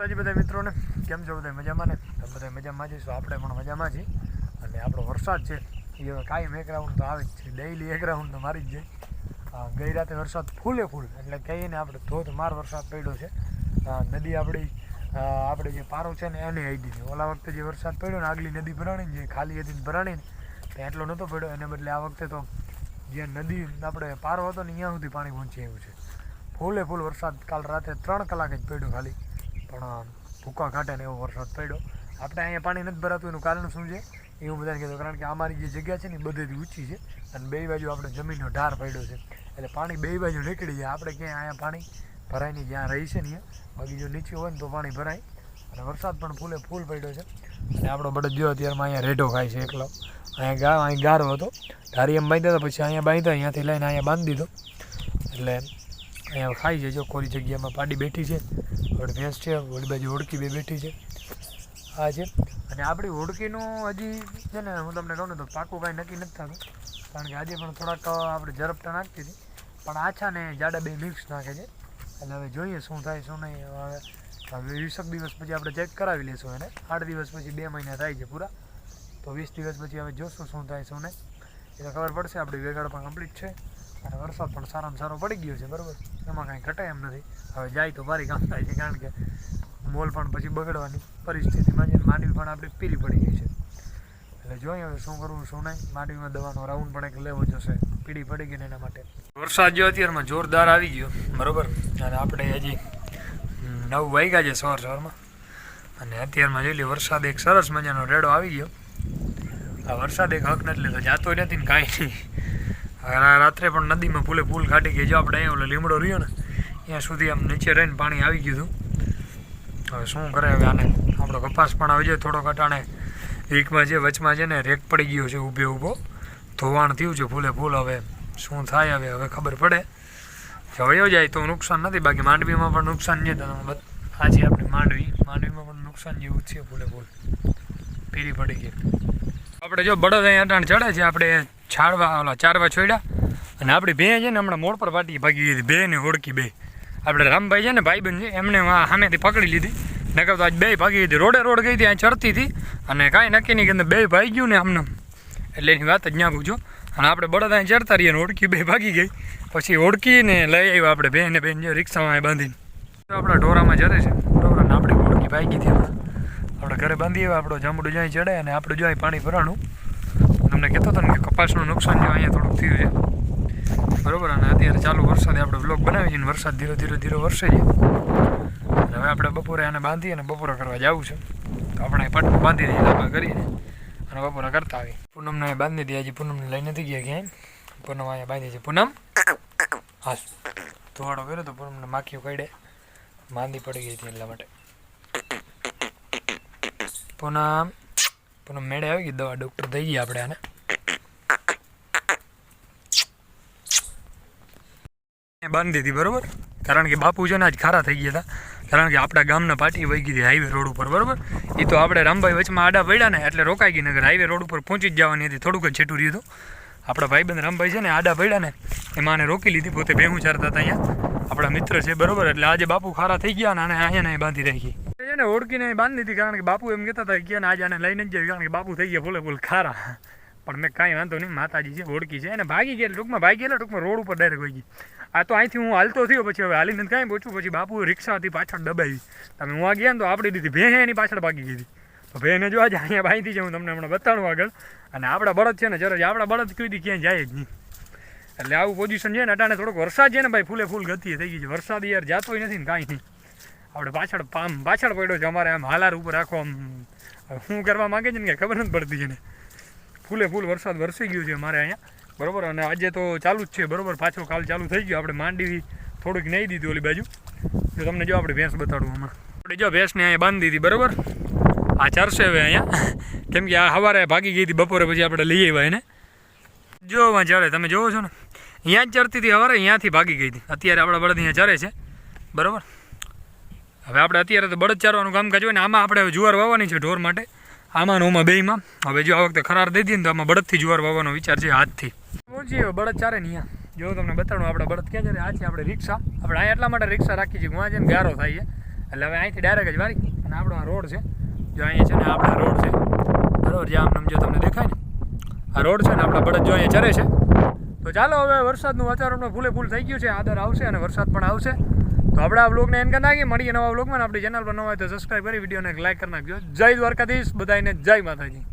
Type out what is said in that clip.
માતાજી બધા મિત્રોને, કેમ છો બધા મજામાં ને? તમે બધા મજામાં જઈશું આપણે પણ મજામાં છીએ. અને આપણો વરસાદ છે, એ હવે કાયમ એક રાઉન્ડ તો આવે જ છે ડેઈલી એક રાઉન્ડ તો મારી જ જાય ગઈ રાતે વરસાદ ફૂલે ફૂલ, એટલે કહીએ ને આપણે ધોધમાર વરસાદ પડ્યો છે. નદી આપણી આપણે જે પારો છે ને, એને આવી દીધી ઓલા વખતે જે વરસાદ પડ્યો ને, આગલી નદી ભરાણી જે ખાલી હતી ભરાણી ત્યાં એટલો નહોતો પડ્યો. એને બદલે આ વખતે તો જે નદી આપણે પારો હતો ને અહીંયા સુધી પાણી પહોંચી આવ્યું છે. ફૂલે ફૂલ વરસાદ કાલ રાતે ત્રણ કલાક જ પડ્યો ખાલી. પણ ભૂકા કાંઠે ને એવો વરસાદ પડ્યો. આપણે અહીંયા પાણી નથી ભરાતું, એનું કારણ શું છે? એ હું બધાને કહેતો, કારણ કે અમારી જે જગ્યા છે ને એ બધેથી ઊંચી છે અને બે બાજુ આપણે જમીનનો ઢાર પડ્યો છે. એટલે પાણી બે બાજુ નીકળી જાય. આપણે ક્યાંય અહીંયા પાણી ભરાય નહીં. જ્યાં રહી છે ને બાકી જો નીચે હોય ને તો પાણી ભરાય. અને વરસાદ પણ ફૂલે ફૂલ પડ્યો છે. અને આપણો બળદ જો અત્યારમાં અહીંયા રેઢો ખાય છે એકલો. અહીંયા ગા, અહીં ગારો હતો. ધારી એમ બાંધ્યા હતા, પછી અહીંયા બાંધ્યા, અહીંયાથી લઈને અહીંયા બાંધી દીધો. એટલે અહીંયા ખાઈ જજો જો જગ્યામાં પાડી બેઠી છે. વડ ભેંસ છે વળી બાજુ હોડકી બે બેઠી છે. આ છે. અને આપણી હોડકીનું હજી છે ને, હું તમને કહું ને તો પાકું કાંઈ નક્કી નથી થતું. કારણ કે આજે પણ થોડાક આપણે ઝડપટા નાખતી હતી પણ આછા ને જાડા બે મિક્સ નાખે છે. એટલે હવે જોઈએ શું થાય, શું નહીં. હવે હવે વીસક દિવસ પછી આપણે ચેક કરાવી લઈશું એને. આઠ દિવસ પછી બે મહિના થાય છે પૂરા. તો વીસ દિવસ પછી હવે જોશું શું થાય, શું નહીં. એટલે ખબર પડશે, આપણી વેગાડ પણ કમ્પ્લીટ છે. અને વરસાદ પણ સારામાં સારો પડી ગયો છે, બરાબર? એમાં કાંઈ ઘટે એમ નથી. હવે જાય તો ભારી કામ થાય છે, કારણ કે મોલ પણ પછી બગડવાની પરિસ્થિતિમાં છે માંડવી પણ આપણી પીરી પડી ગઈ છે. એટલે જોઈએ હવે શું કરવું, શું નહીં. માંડવીમાં દવાનો રાઉન્ડ પણ એક લેવો જશે પીડી પડી ગઈ ને એના માટે. વરસાદ જો અત્યારમાં જોરદાર આવી ગયો, બરાબર? અને આપણે હજી નવ વાગ્યા છે સવાર સવારમાં. અને અત્યારમાં જોઈ લે, વરસાદ એક સરસ મજાનો રેડો આવી ગયો. આ વરસાદ એક હક નથી લેતો જાતો નથી ને કાંઈ. નહીં રાત્રે પણ નદીમાં ફૂલે ફૂલ કાઢી ગઈ. જો આપણે અહીંયા ઓલો લીમડો રહ્યો ને, ત્યાં સુધી આમ નીચે રહીને પાણી આવી ગયું હવે શું કરે હવે આને? આપણો કપાસ પણ આવી જાય થોડોક અટાણે. વીકમાં છે વચમાં છે ને, રેક પડી ગયો છે ઊભે ઊભો. ધોવાણ થયું છે ફૂલે ફૂલ હવે. શું થાય હવે? હવે ખબર પડે. કે વયો જાય તો નુકસાન નથી. બાકી માંડવીમાં પણ નુકસાન છે. આજે આપણી માંડવી, માંડવીમાં પણ નુકસાન જેવું છે ફૂલે ફૂલ પીરી પડી ગઈ. આપણે જો બળદ અહીંયા અટાણ ચડે છે, આપણે છાડવા ઓલા ચારવા છોડ્યા. અને આપણી બે છે ને હમણાં મોડ પર પાટી ભાગી ગઈ હતી. બે ને હોડકી બે. આપણે રામભાઈ છે ને ભાઈબંધ છે એમને આ સામેથી પકડી લીધી. નકર તો આજ બે ભાગી હતી. રોડે રોડ ગઈ હતી અહીં ચડતી હતી. અને કાંઈ નક્કી નહીં કે બે ભાઈ ગયું ને આમને એટલે એની વાત જ ના પૂછો. અને આપણે બળદ અહીં ચડતા રહીએ ઓળખી બે ભાગી ગઈ. પછી ઓળખીને લઈ આવ્યો આપણે બે ને બેન જો રિક્ષામાં બાંધીને. આપણા ઢોરામાં જરે છે. ઢોરાને આપણી ઓળખી ભાગી હતી આપણે ઘરે બાંધી આવ્યા, આપણો જમડું જ્યાં ચડે અને આપણું જો પાણી ભરાણું. તમને કહેતો હતો ને કે કપાસનું નુકસાન જો અહીંયા થોડુંક થયું છે. બરોબર? અને અત્યારે ચાલુ વરસાદે આપણે બ્લોક બનાવી છીએ વરસાદ ધીરે ધીરે ધીરે વરસે છે. અને હવે આપણે બપોરે આને બાંધી અને બપોરે કરવા જવું છે. તો આપણે પટ બાંધી દઈએ લાંબા કરીને અને બપોરે કરતા આવી પૂનમને બાંધી દઈએ હજી પૂનમને લઈ નથી ગયા ક્યાંય. પૂનમ અહીંયા બાંધી છે. પૂનમ? હા. ધોવાડો કર્યો તો પૂનમને માખીઓ કાઢે. માંદી પડી ગઈ હતી એટલા માટે. પૂનમ? પૂનમ મેળે આવી ગઈ દવા ડૉક્ટર થઈ ગયા આપણે આને. બાંધી દીધી, બરોબર? કારણ કે બાપુ છે ને આજ ખારા થઈ ગયા હતા. કારણ કે આપણા ગામના પાટી વહી ગઈ હાઈવે રોડ ઉપર, બરોબર? એ તો આપણે રામભાઈ વચમાં આડા પડ્યા ને એટલે રોકાઈ ગઈ નગર હાઈવે રોડ ઉપર પહોંચી જ જવાની હતી, થોડુંક જ છેટું રહ્યું હતું. આપણા ભાઈબંધ રામભાઈ છે ને આડા પડ્યા ને, એમાં આને રોકી લીધી, પોતે ભેહું ચારતા હતા અહીંયા. આપણા મિત્ર છે, બરોબર? એટલે આજે બાપુ ખારા થઈ ગયા અને આને અહીંયા બાંધી રાખી. છે ને, ઓળખીને બાંધ દીધી કારણ કે બાપુ એમ કહેતા હતા કે આજે આને લઈને જ જાય કારણ કે બાપુ થઈ ગયા ફૂલે ફૂલ ખારા. પણ મેં કાંઈ વાંધો નહીં, માતાજી છે, ઓળખી છે. અને ભાગી ગયા ટૂંકમાં ભાગી ગયેલા, ટૂંકમાં રોડ ઉપર ડાયરેક્ટ વહી ગઈ. આ તો અહીંથી હું હાલતો થયો, પછી હવે હાલીને કાંઈ પહોંચું પછી બાપુ રિક્ષાથી પાછળ દબાવી. તમે હું આ ગયા ને તો આપણી દીધી ભેં એની પાછળ ભાગી ગઈ હતી. તો ભેને જો આજે અહીંયા બાંધી છે, હું તમને હમણાં બતાડું આગળ. અને આપણા બળદ છે ને જરા આપણા બળદ દી, ક્યાંય જાય જ નહીં. એટલે આવું પોઝિશન છે ને, અટાણે થોડોક વરસાદ છે ને, ભાઈ, ફૂલે ફૂલ ગતિ થઈ ગઈ છે. વરસાદ યાર જાતોય નથી ને કાંઈ નહીં. આપણે પાછળ પામ પાછળ પડ્યો છે અમારે આમ હાલાર ઉપર આખો આમ શું કરવા માંગે છે ને કે ખબર નથી પડતી એને. ફૂલે ફૂલ વરસાદ વરસી ગયું છે અમારે અહીંયા. બરોબર? અને આજે તો ચાલુ જ છે, બરોબર? પાછો કાલ ચાલુ થઈ ગયો. આપણે માંડવી થોડીક નહીં દીધું ઓલી બાજુ. તો તમને જો આપણે ભેંસ બતાડું હમણાં. આપણે જો ભેંસને અહીંયા બાંધી દીધી, બરોબર? આ ચરશે હવે અહીંયા. કેમ કે આ સવારે ભાગી ગઈ હતી, બપોરે પછી આપણે લઈ આવ્યા એને. જો વાં તમે જોવો છો ને. અહીંયા જ ચરતી હતી સવારે, અહીંયાથી ભાગી ગઈ હતી. અત્યારે આપણા બળદ અહીંયા ચરે છે. બરોબર? હવે આપણે અત્યારે તો બળદ ચારવાનું કામકાજ હોય ને આમાં આપણે હવે જુવાર વાવવાની છે ઢોર માટે. આમાં ઉમા બેયમાં. હવે જો આ વખતે ખરાર દઈ દઈએ ને તો આમાં બળદથી જુવાર વાવવાનો વિચાર છે હાથથી. પહોંચીએ બળદ ચારે ને અહીંયા. જો તમને બતાડું આપણે બળદ ક્યાં છે આ છે આપણે રિક્ષા. આપણે અહીંયા એટલા માટે રિક્ષા રાખી છે હું આ છે ને ગારો થાય છે. એટલે હવે અહીંથી ડાયરેક્ટ જ વારી. અને આપણો આ રોડ છે. જો અહીંયા છે ને આપણા રોડ છે. બરોબર, જે આમ જો તમને દેખાય ને. આ રોડ છે ને આપણા બળદ જો અહીંયા ચરે છે. તો ચાલો હવે વરસાદનું વાતાવરણ ફૂલે ફૂલ થઈ ગયું છે. આદર આવશે અને વરસાદ પણ આવશે. તો આપણે આ બ્લોગને એન કરી નાખીએ. મળીએ નવા બ્લોગમાં આપણી ચેનલ પર નવા હોય તો સબસ્ક્રાઈબ કરી વિડીયોને લાઈક કરી નાખજો. જય દ્વારકાધીશ. બધાને જય માતાજી.